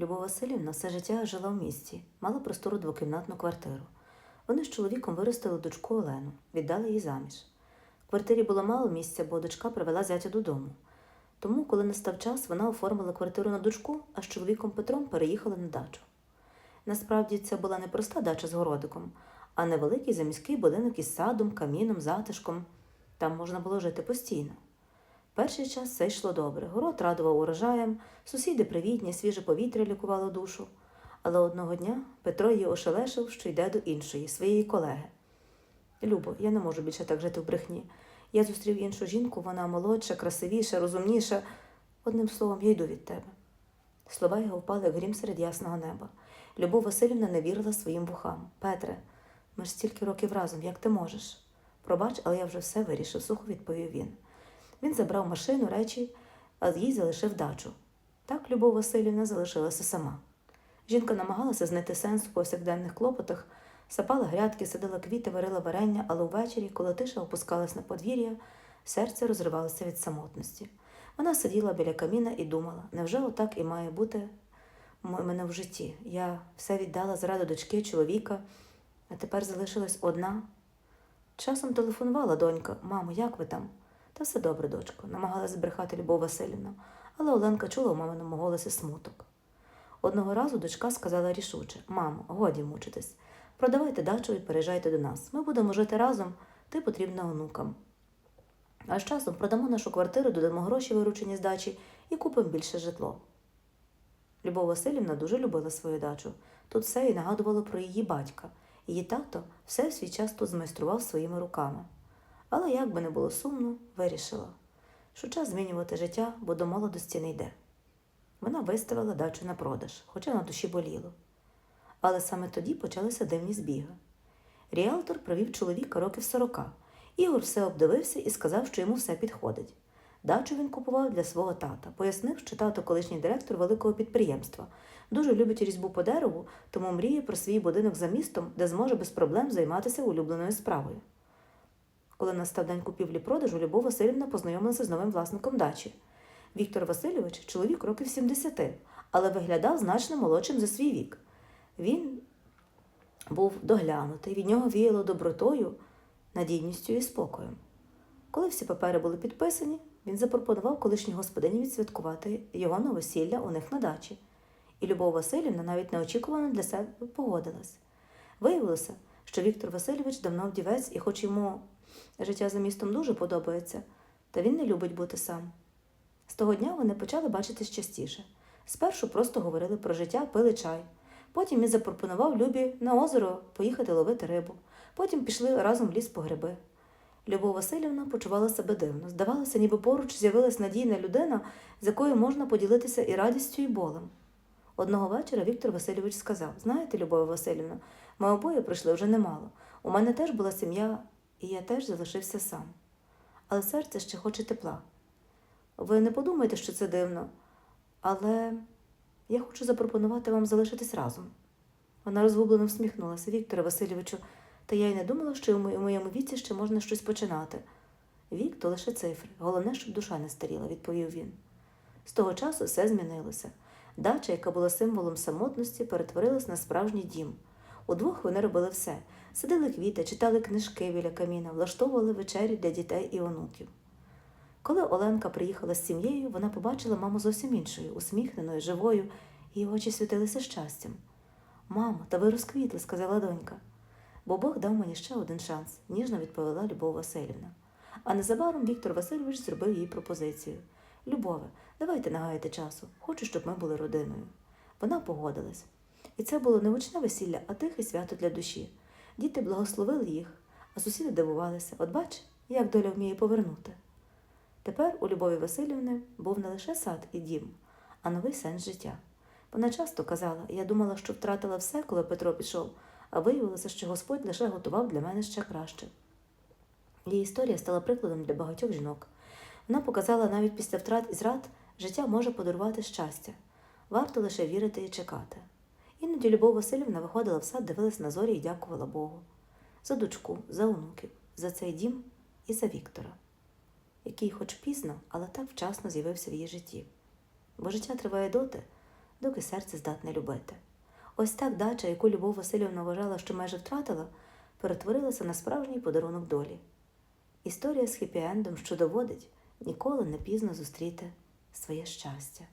Любов Васильівна все життя жила в місті, мала простору двокімнатну квартиру. Вони з чоловіком виростили дочку Олену, віддали її заміж. В квартирі було мало місця, бо дочка привела зятя додому. Тому, коли настав час, вона оформила квартиру на дочку, а з чоловіком Петром переїхали на дачу. Насправді це була не проста дача з городиком, а невеликий заміський будинок із садом, каміном, затишком. Там можна було жити постійно. Перший час все йшло добре. Город радував урожаєм, сусіди привітні, свіже повітря лікувало душу. Але одного дня Петро її ошелешив, що йде до іншої, своєї колеги. Любо, я не можу більше так жити в брехні. Я зустрів іншу жінку, вона молодша, красивіша, розумніша. Одним словом, я йду від тебе. Слова його впали грім серед ясного неба. Любов Васильівна не вірила своїм вухам. Петре, ми ж стільки років разом, як ти можеш? Пробач, але я вже все вирішив, сухо відповів він. Він забрав машину, речі, а їй залишив дачу. Так Любов Васильівна залишилася сама. Жінка намагалася знайти сенс у повсякденних клопотах, сапала грядки, садила квіти, варила варення, але увечері, коли тиша опускалась на подвір'я, серце розривалося від самотності. Вона сиділа біля каміна і думала, невже отак і має бути мене в житті? Я все віддала заради дочки, чоловіка, а тепер залишилась одна. Часом телефонувала донька, мамо, як ви там? Та все добре, дочко, намагалась збрехати Любов Васильівна, але Оленка чула у маминому голосі смуток. Одного разу дочка сказала рішуче: Мамо, годі мучитись. Продавайте дачу і переїжджайте до нас. Ми будемо жити разом, ти потрібна онукам. А з часом продамо нашу квартиру, додамо гроші, виручені з дачі, і купимо більше житло. Любов Васильівна дуже любила свою дачу. Тут все і нагадувало про її батька. Її тато все свій час тут змайстрував своїми руками. Але як би не було сумно, вирішила, що час змінювати життя, бо до молодості не йде. Вона виставила дачу на продаж, хоча на душі боліло. Але саме тоді почалися дивні збіги. Ріалтор провів чоловіка років сорока. Ігор все обдивився і сказав, що йому все підходить. Дачу він купував для свого тата, пояснив, що тато колишній директор великого підприємства. Дуже любить різьбу по дереву, тому мріє про свій будинок за містом, де зможе без проблем займатися улюбленою справою. Коли настав день купівлі-продажу, Любов Васильівна познайомилася з новим власником дачі. Віктор Васильович чоловік років 70, але виглядав значно молодшим за свій вік. Він був доглянутий, від нього віяло добротою, надійністю і спокоєм. Коли всі папери були підписані, він запропонував колишній господині відсвяткувати його новосілля у них на дачі. І Любов Васильівна навіть неочікувано для себе погодилась. Виявилося, що Віктор Васильович давно вдівець, і хоч йому життя за містом дуже подобається, та він не любить бути сам. З того дня вони почали бачитись частіше. Спершу просто говорили про життя, пили чай. Потім він запропонував Любі на озеро поїхати ловити рибу. Потім пішли разом в ліс по гриби. Любов Васильівна почувала себе дивно. Здавалося, ніби поруч з'явилась надійна людина, з якою можна поділитися і радістю, і болем. Одного вечора Віктор Васильович сказав: Знаєте, Любов Васильівна, ми обоє пройшли вже немало. У мене теж була сім'я, і я теж залишився сам. Але серце ще хоче тепла. Ви не подумайте, що це дивно, але я хочу запропонувати вам залишитись разом. Вона розгублено всміхнулася Вікторе Васильовичу, та я й не думала, що у моєму віці ще можна щось починати. Вік то лише цифри, головне, щоб душа не старіла, відповів він. З того часу все змінилося. Дача, яка була символом самотності, перетворилась на справжній дім. Удвох вони робили все: садили квіти, читали книжки біля каміна, влаштовували вечері для дітей і онуків. Коли Оленка приїхала з сім'єю, вона побачила маму зовсім іншою, усміхненою, живою, її очі світилися щастям. Мамо, та ви розквітли, сказала донька. Бо Бог дав мені ще один шанс, ніжно відповіла Любов Васильівна. А незабаром Віктор Васильович зробив їй пропозицію. Любове, давайте не гаяти часу. Хочу, щоб ми були родиною. Вона погодилась. І це було не гучне весілля, а тихе свято для душі. Діти благословили їх, а сусіди дивувалися. От бач, як доля вміє повернути. Тепер у Любові Васильівни був не лише сад і дім, а новий сенс життя. Вона часто казала, я думала, що втратила все, коли Петро пішов, а виявилося, що Господь лише готував для мене ще краще. Її історія стала прикладом для багатьох жінок. Вона показала навіть після втрат і зрад життя може подарувати щастя. Варто лише вірити і чекати. Іноді Любов Васильівна виходила в сад, дивилась на зорі і дякувала Богу за дочку, за онуків, за цей дім і за Віктора, який, хоч пізно, але так вчасно з'явився в її житті. Бо життя триває доти, доки серце здатне любити. Ось так дача, яку Любов Васильівна вважала, що майже втратила, перетворилася на справжній подарунок долі. Історія з хеппі-ендом, що доводить, ніколи не пізно зустріти своє щастя.